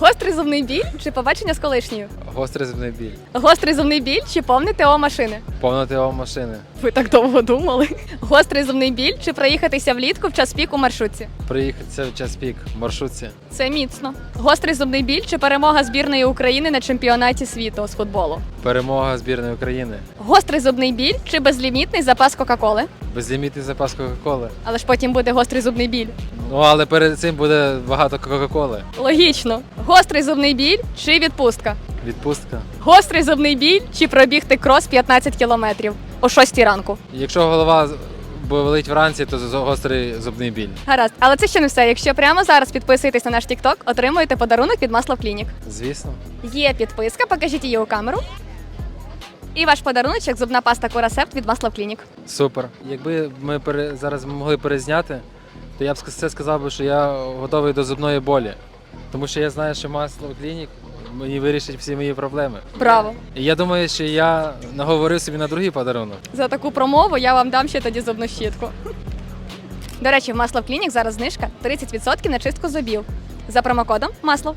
Гострий зубний біль чи побачення з колишньою? Гострий зубний біль. Гострий зубний біль чи повне ТО машини? Повна ТО машини. Ви так довго думали. Гострий зубний біль чи проїхатися влітку в час пік у маршрутці? Приїхатися в час пік в маршрутці. Це міцно. Гострий зубний біль чи перемога збірної України на чемпіонаті світу з футболу? Перемога збірної України. Гострий зубний біль чи безлімітний запас Кока-Коли? Безлімітний запас Кока-Коли. Але ж потім буде гострий зубний біль. Ну але перед цим буде багато Кока-Коли. Логічно. Гострий зубний біль чи відпустка? Відпустка. Гострий зубний біль чи пробігти крос 15 кілометрів о 6 ранку. Якщо голова болить вранці, то гострий зубний біль. Гаразд, але це ще не все. Якщо прямо зараз підписуєтесь на наш TikTok, отримуєте подарунок від Маслов Клінік. Звісно. Є підписка, покажіть її у камеру. І ваш подаруночок зубна паста Курасепт від Маслов Клінік. Супер. Якби ми пере... зараз могли перезняти, то я б це сказав би, що я готовий до зубної болі. Тому що я знаю, що масло клінік мені вирішить всі мої проблеми. Браво! І я думаю, що я наговорив собі на другий подарунок. За таку промову я вам дам ще тоді зубну щітку. До речі, в Маслов Клінік зараз знижка 30% на чистку зубів. За промокодом Маслов.